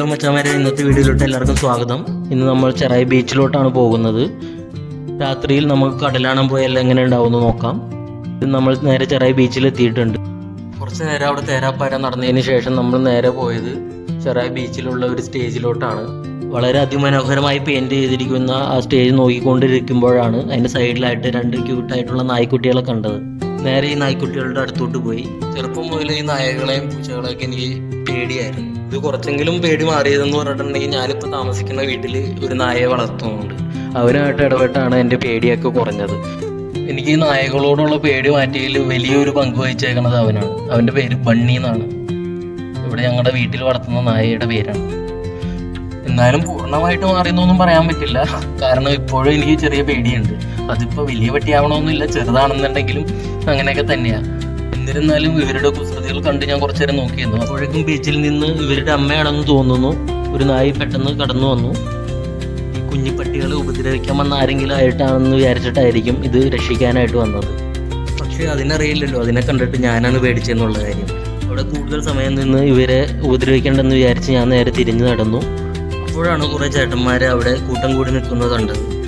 Hello മച്ചാമാരെ ഇന്നത്തെ വീഡിയോയിലോട്ട് എല്ലാവർക്കും സ്വാഗതം. ഇന്ന് നമ്മൾ ചെറായി ബീച്ചിലോട്ടാണ് പോകുന്നത്. രാത്രിയിൽ നമുക്ക് കടലാണം പോയാൽ എങ്ങനെ ഉണ്ടാവുമെന്ന് നോക്കാം. നമ്മൾ നേരെ ചെറായി ബീച്ചിൽ എത്തിയിട്ടുണ്ട്. കുറച്ച് നേരം അവിടെ തേരാപ്പാര നടന്നതിന് ശേഷം നമ്മൾ നേരെ പോയത് ചെറായി ബീച്ചിലുള്ള ഒരു സ്റ്റേജിലോട്ടാണ്. വളരെ അതിമനോഹരമായി പെയിന്റ് ചെയ്തിരിക്കുന്ന ആ സ്റ്റേജ് നോക്കിക്കൊണ്ടിരിക്കുമ്പോഴാണ് അതിന്റെ സൈഡിലായിട്ട് രണ്ട് ക്യൂട്ടായിട്ടുള്ള നായ്ക്കുട്ടികളെ കണ്ടത്. നേരെ ഈ നായ്ക്കുട്ടികളുടെ അടുത്തോട്ട് പോയി. ചെറുപ്പം മുതൽ ഈ നായകളെയും പൂച്ചകളെയൊക്കെ എനിക്ക് പേടിയായിരുന്നു. ഇത് കുറച്ചെങ്കിലും പേടി മാറിയതെന്ന് പറഞ്ഞിട്ടുണ്ടെങ്കിൽ ഞാനിപ്പോൾ താമസിക്കുന്ന വീട്ടിൽ ഒരു നായയെ വളർത്തുന്നുണ്ട്. അവരുമായിട്ട് ഇടപെട്ടാണ് എന്റെ പേടിയൊക്കെ കുറഞ്ഞത്. എനിക്ക് ഈ നായകളോടുള്ള പേടി മാറ്റിയതിൽ വലിയൊരു പങ്ക് വഹിച്ചേക്കണത് അവനാണ്. അവന്റെ പേര് ബണ്ണി എന്നാണ്. ഇവിടെ ഞങ്ങളുടെ വീട്ടിൽ വളർത്തുന്ന നായയുടെ പേരാണ്. എന്നാലും പൂർണമായിട്ട് മാറിയെന്നൊന്നും പറയാൻ പറ്റില്ല. കാരണം ഇപ്പോഴും എനിക്ക് ചെറിയ പേടിയുണ്ട്. അതിപ്പോൾ വലിയ പട്ടിയാവണമെന്നില്ല ചെറുതാണെന്നുണ്ടെങ്കിലും അങ്ങനെയൊക്കെ തന്നെയാണ് എന്നിരുന്നാലും ഇവരുടെ കുസൃതികൾ കണ്ട് ഞാൻ കുറച്ചു നേരം നോക്കിയിരുന്നു. അപ്പോഴേക്കും ബീച്ചിൽ നിന്ന് ഇവരുടെ അമ്മയാണെന്ന് തോന്നുന്നു. ഒരു നായി പെട്ടെന്ന് കടന്നു വന്നു. കുഞ്ഞിപ്പട്ടികളെ ഉപദ്രവിക്കാൻ വന്ന ആരെങ്കിലും ആയിട്ടാണെന്ന് വിചാരിച്ചിട്ടായിരിക്കും ഇത് രക്ഷിക്കാനായിട്ട് വന്നത്. പക്ഷേ അതിനറിയില്ലല്ലോ. അതിനെ കണ്ടിട്ട് ഞാനാണ് പേടിച്ചെന്നുള്ള കാര്യം. അവിടെ കൂടുതൽ സമയം നിന്ന് ഇവരെ ഉപദ്രവിക്കേണ്ടെന്ന് വിചാരിച്ച് ഞാൻ നേരെ തിരിഞ്ഞു നടന്നു. അപ്പോഴാണ് കുറേ ചേട്ടന്മാരെ അവിടെ കൂട്ടം കൂടി നിൽക്കുന്നത് കണ്ടത്.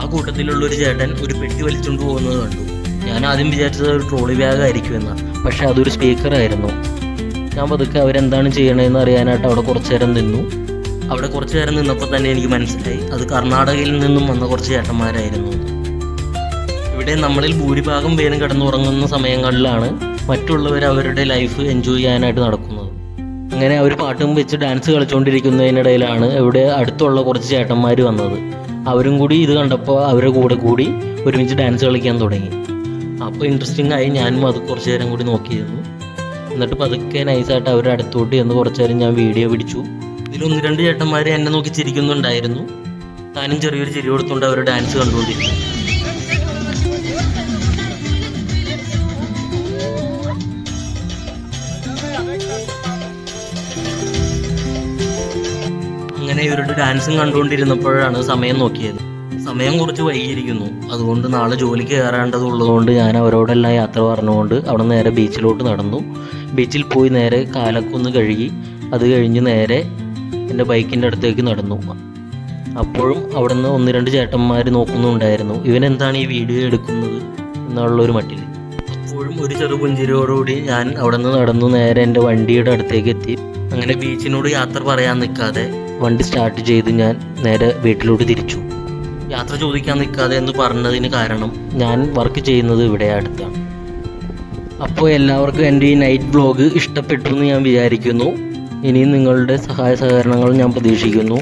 ആ കൂട്ടത്തിലുള്ള ഒരു ചേട്ടൻ ഒരു പെട്ടി വലിച്ചുകൊണ്ട് പോകുന്നത് കണ്ടു. ഞാൻ ആദ്യം വിചാരിച്ചത് ഒരു ട്രോളി ബാഗ് ആയിരിക്കും എന്ന് പക്ഷെ അതൊരു സ്പീക്കർ ആയിരുന്നു. ഞാൻ പതുക്കെ അവരെന്താണ് ചെയ്യണതെന്ന് അറിയാനായിട്ട് അവിടെ കുറച്ചു നേരം നിന്നു. അവിടെ കുറച്ചു നേരം നിന്നപ്പോൾ തന്നെ എനിക്ക് മനസ്സിലായി. അത് കർണാടകയിൽ നിന്നും വന്ന കുറച്ച് ചേട്ടന്മാരായിരുന്നു. ഇവിടെ നമ്മളിൽ ഭൂരിഭാഗം പേരും കിടന്നുറങ്ങുന്ന സമയങ്ങളിലാണ് മറ്റുള്ളവർ അവരുടെ ലൈഫ് എൻജോയ് ചെയ്യാനായിട്ട് നടക്കുന്നത്. അങ്ങനെ അവർ പാട്ടും വെച്ച് ഡാൻസ് കളിച്ചുകൊണ്ടിരിക്കുന്നതിനിടയിലാണ് ഇവിടെ അടുത്തുള്ള കുറച്ച് ചേട്ടന്മാർ വന്നത്. അവരും കൂടി ഇത് കണ്ടപ്പോൾ അവരുടെ കൂടെ കൂടി ഒരുമിച്ച് ഡാൻസ് കളിക്കാൻ തുടങ്ങി. അപ്പോൾ ഇൻട്രസ്റ്റിംഗ് ആയി ഞാനും അത് കുറച്ച് നേരം കൂടി നോക്കിയിരുന്നു. എന്നിട്ട് പതുക്കെ നൈസായിട്ട് അവരുടെ അടുത്തോട്ട് ചെന്ന് കുറച്ച് നേരം ഞാൻ വീഡിയോ പിടിച്ചു. ഇതിൽ ഒന്ന് രണ്ട് ചേട്ടന്മാർ എന്നെ നോക്കി ചിരിക്കുന്നുണ്ടായിരുന്നു. താനും ചെറിയൊരു ചിരി കൊടുത്തുകൊണ്ട് അവർ ഡാൻസ് കണ്ടുകൊണ്ടിരുന്നു അങ്ങനെ ഇവരുടെ ഡാൻസും കണ്ടുകൊണ്ടിരുന്നപ്പോഴാണ് സമയം നോക്കിയത്. സമയം കുറച്ച് വൈകിയിരിക്കുന്നു. അതുകൊണ്ട് നാളെ ജോലിക്ക് കയറേണ്ടതുള്ളതുകൊണ്ട് ഞാൻ അവരോടെല്ലാം യാത്ര പറഞ്ഞുകൊണ്ട് അവിടെ നേരെ ബീച്ചിലോട്ട് നടന്നു. ബീച്ചിൽ പോയി നേരെ കാലക്കൊന്ന് കഴുകി അത് കഴിഞ്ഞ് നേരെ എന്റെ ബൈക്കിന്റെ അടുത്തേക്ക് നടന്നു. അപ്പോഴും അവിടെ നിന്ന് ഒന്ന് രണ്ട് ചേട്ടന്മാർ നോക്കുന്നുണ്ടായിരുന്നു. ഇവനെന്താണ് ഈ വീഡിയോ എടുക്കുന്നത്? എന്നുള്ളൊരു മട്ടിൽ അപ്പോഴും ഒരു ചെറു പുഞ്ചിരിയോടുകൂടി ഞാൻ അവിടെ നിന്ന് നടന്നു നേരെ എന്റെ വണ്ടിയുടെ അടുത്തേക്ക് എത്തി. അങ്ങനെ ബീച്ചിനോട് യാത്ര പറയാൻ നിൽക്കാതെ വണ്ടി സ്റ്റാർട്ട് ചെയ്ത് ഞാൻ നേരെ വീട്ടിലോട്ട് തിരിച്ചു. യാത്ര ചോദിക്കാൻ നിൽക്കാതെ എന്ന് പറഞ്ഞതിന് കാരണം ഞാൻ വർക്ക് ചെയ്യുന്നത് ഇവിടെ അടുത്താണ്. അപ്പോൾ എല്ലാവർക്കും എന്റെ ഈ നൈറ്റ് ബ്ലോഗ് ഇഷ്ടപ്പെട്ടു എന്ന് ഞാൻ വിചാരിക്കുന്നു. ഇനിയും നിങ്ങളുടെ സഹായ സഹകരണങ്ങൾ ഞാൻ പ്രതീക്ഷിക്കുന്നു.